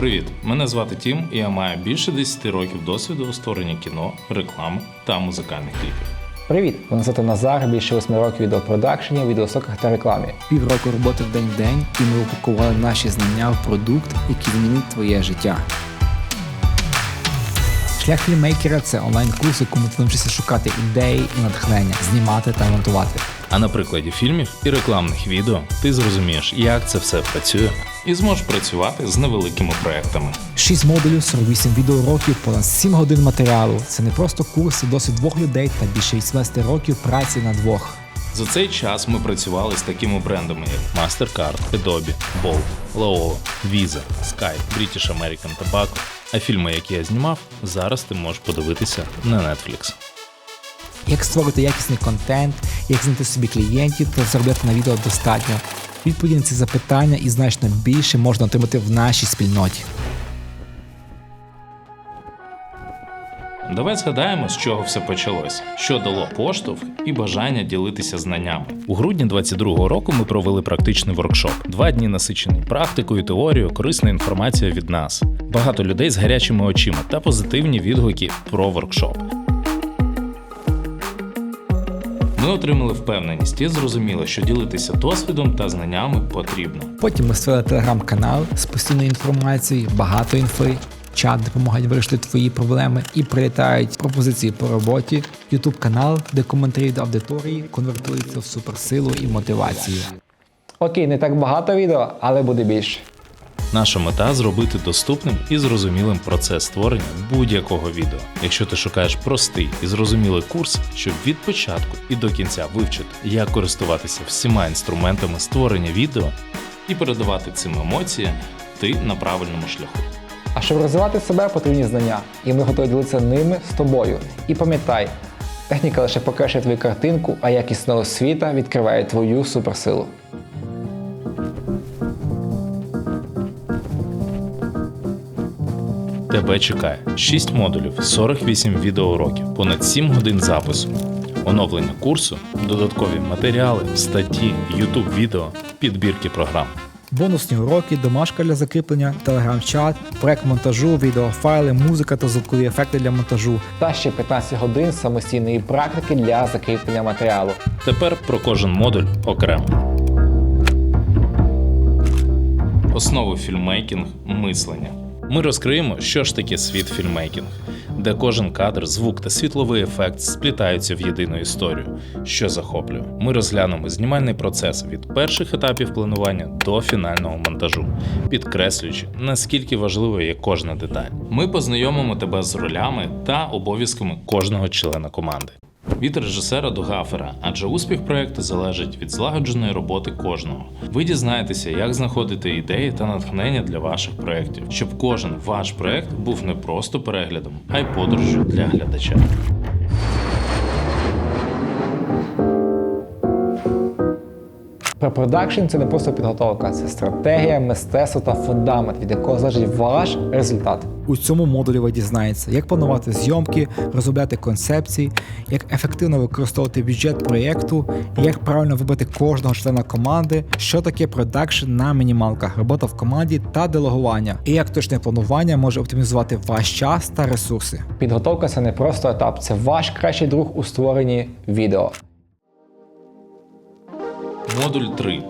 Привіт! Мене звати Тім, і я маю більше 10 років досвіду у створенні кіно, реклами та музикальних кліпів. Привіт! Мене звати Назар, більше 8 років відеопродакшені, відеосоках та рекламі. Півроку роботи в день в день, і ми упакували наші знання в продукт, який змінить твоє життя. Шлях фільмейкера це онлайн-курс, якому ти навчишся шукати ідеї і натхнення, знімати та монтувати. А на прикладі фільмів і рекламних відео ти зрозумієш, як це все працює, і зможеш працювати з невеликими проектами. 6 модулів, 48 відеоуроків, понад 7 годин матеріалу. Це не просто курс, це досвід двох людей та більше 18 років праці на двох. За цей час ми працювали з такими брендами, як MasterCard, Adobe, Bolt, Lenovo, Visa, Skype, British American Tobacco. А фільми, які я знімав, зараз ти можеш подивитися на Netflix. Як створити якісний контент, як знайти собі клієнтів та заробляти на відео достатньо. Відповіді на ці запитання і значно більше можна отримати в нашій спільноті. Давай згадаємо, з чого все почалося, що дало поштовх і бажання ділитися знаннями. У грудні 22-го року ми провели практичний воркшоп. Два дні насичені практикою, теорією, корисна інформація від нас. Багато людей з гарячими очима та позитивні відгуки про воркшоп. Ми отримали впевненість і зрозуміли, що ділитися досвідом та знаннями потрібно. Потім ми створили телеграм-канал з постійною інформацією, багато інфи. Чат допомагає вирішити твої проблеми і прилітають пропозиції по роботі. Ютуб канал, де коментарі до аудиторії конвертуються в суперсилу і мотивацію. Окей, не так багато відео, але буде більше. Наша мета зробити доступним і зрозумілим процес створення будь-якого відео. Якщо ти шукаєш простий і зрозумілий курс, щоб від початку і до кінця вивчити, як користуватися всіма інструментами створення відео і передавати цим емоції, ти на правильному шляху. А щоб розвивати себе, потрібні знання, і ми готові ділитися ними з тобою. І пам'ятай, техніка лише покращує твою картинку, а якісна освіта відкриває твою суперсилу. Тебе чекає 6 модулів, 48 відеоуроків, понад 7 годин запису, оновлення курсу, додаткові матеріали, статті, YouTube відео, підбірки програм. Бонусні уроки, домашка для закріплення, телеграм-чат, проект монтажу, відеофайли, музика та звукові ефекти для монтажу. Та ще 15 годин самостійної практики для закріплення матеріалу. Тепер про кожен модуль окремо. Основи фільммейкінг мислення. Ми розкриємо, що ж таке світ фільммейкінг, де кожен кадр, звук та світловий ефект сплітаються в єдину історію, що захоплює. Ми розглянемо знімальний процес від перших етапів планування до фінального монтажу, підкреслюючи, наскільки важливою є кожна деталь. Ми познайомимо тебе з ролями та обов'язками кожного члена команди. Від режисера до гафера, адже успіх проекту залежить від злагодженої роботи кожного. Ви дізнаєтеся, як знаходити ідеї та натхнення для ваших проєктів, щоб кожен ваш проект був не просто переглядом, а й подорожю для глядача. Препродакшн це не просто підготовка, це стратегія, мистецтво та фундамент, від якого залежить ваш результат. У цьому модулі ви дізнаєтеся, як планувати зйомки, розробляти концепції, як ефективно використовувати бюджет проєкту, як правильно вибрати кожного члена команди, що таке продакшн на мінімалках, робота в команді та делегування, і як точне планування може оптимізувати ваш час та ресурси. Підготовка це не просто етап, це ваш кращий друг у створенні відео. Модуль 3.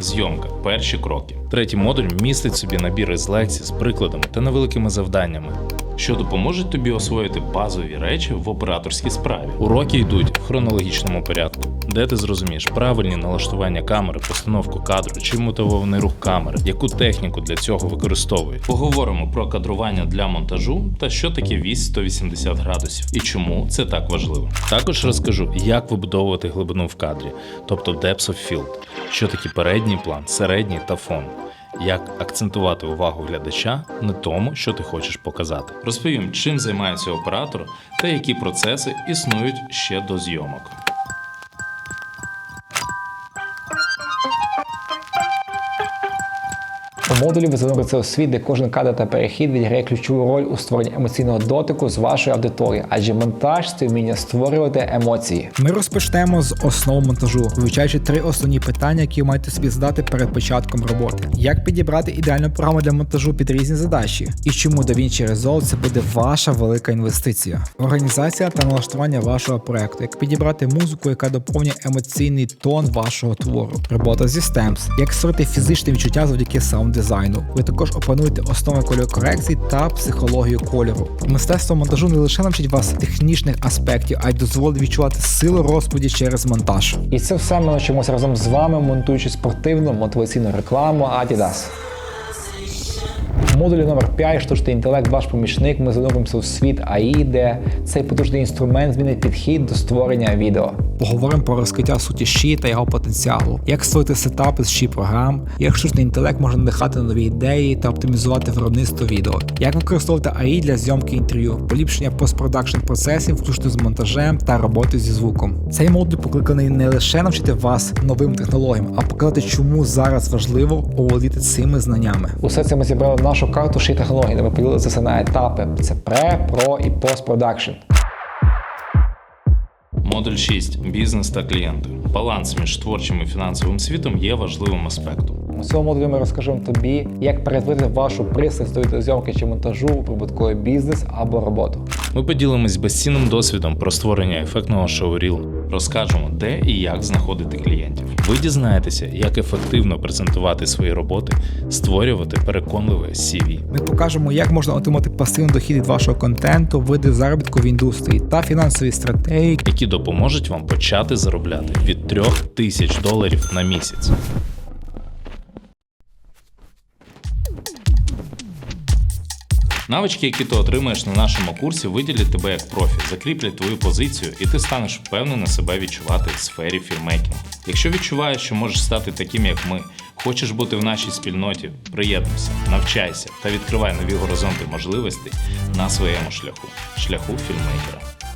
Зйомка. Перші кроки. Третій модуль містить собі набір із лекцій з прикладами та невеликими завданнями, що допоможуть тобі освоїти базові речі в операторській справі. Уроки йдуть в хронологічному порядку, де ти зрозумієш правильні налаштування камери, постановку кадру чи мотивований рух камери, яку техніку для цього використовують. Поговоримо про кадрування для монтажу та що таке вісь 180 градусів і чому це так важливо. Також розкажу, як вибудовувати глибину в кадрі, тобто depth of field, що таке передній план, середній та фон. Як акцентувати увагу глядача на тому, що ти хочеш показати. Розповім, чим займається оператор та які процеси існують ще до зйомок. Модулі ви зануриться у світ, де кожен кадр та перехід відіграє ключову роль у створенні емоційного дотику з вашої аудиторії, адже монтаж це вміння створювати емоції. Ми розпочнемо з основ монтажу, вивчаючи три основні питання, які маєте собі задати перед початком роботи. Як підібрати ідеальну програму для монтажу під різні задачі, і чому DaVinci Resolve це буде ваша велика інвестиція. Організація та налаштування вашого проекту, як підібрати музику, яка доповнює емоційний тон вашого твору. Робота зі Stamps, як створити фізичне відчуття завдяки саунд-дизайну. Ви також опануєте основи кольорокорекції та психологію кольору. Мистецтво монтажу не лише навчить вас технічних аспектів, а й дозволить відчувати силу розповіді через монтаж. І це все ми навчимося разом з вами, монтуючи спортивну мотиваційну рекламу Adidas. Модулі номер 5 штучний інтелект, ваш помічник. Ми зануримося у світ АІ, де цей потужний інструмент змінить підхід до створення відео. Поговоримо про розкриття суті щі та його потенціалу, як створити сетапи з щі програм, як штучний інтелект може надихати на нові ідеї та оптимізувати виробництво відео, як використовувати AI для зйомки інтерв'ю, поліпшення постпродакшн процесів, включно з монтажем та роботи зі звуком. Цей модуль покликаний не лише навчити вас новим технологіям, а показати, чому зараз важливо оволодіти цими знаннями. Усе це ми зібрали в нашу карту ші технологій, де ми поділили це на етапи: це пре, про і постпродакшн. Модуль 6. Бізнес та клієнти. Баланс між творчим і фінансовим світом є важливим аспектом. У цьому модулі ми розкажемо тобі, як перетворити вашу пристрасть до зйомки чи монтажу у прибутковий бізнес або роботу. Ми поділимось безцінним досвідом про створення ефектного шоурілу. Розкажемо, де і як знаходити клієнтів. Ви дізнаєтеся, як ефективно презентувати свої роботи, створювати переконливе CV. Ми покажемо, як можна отримати пасивний дохід від вашого контенту, види заробітку в індустрії та фінансові стратегії, які допоможуть вам почати заробляти від 3 тисяч доларів на місяць. Навички, які ти отримаєш на нашому курсі, виділять тебе як профі, закріплять твою позицію, і ти станеш впевнено себе відчувати в сфері фільмейкінгу. Якщо відчуваєш, що можеш стати таким, як ми, хочеш бути в нашій спільноті, приєднуйся, навчайся та відкривай нові горизонти можливостей на своєму шляху шляху фільмейкера.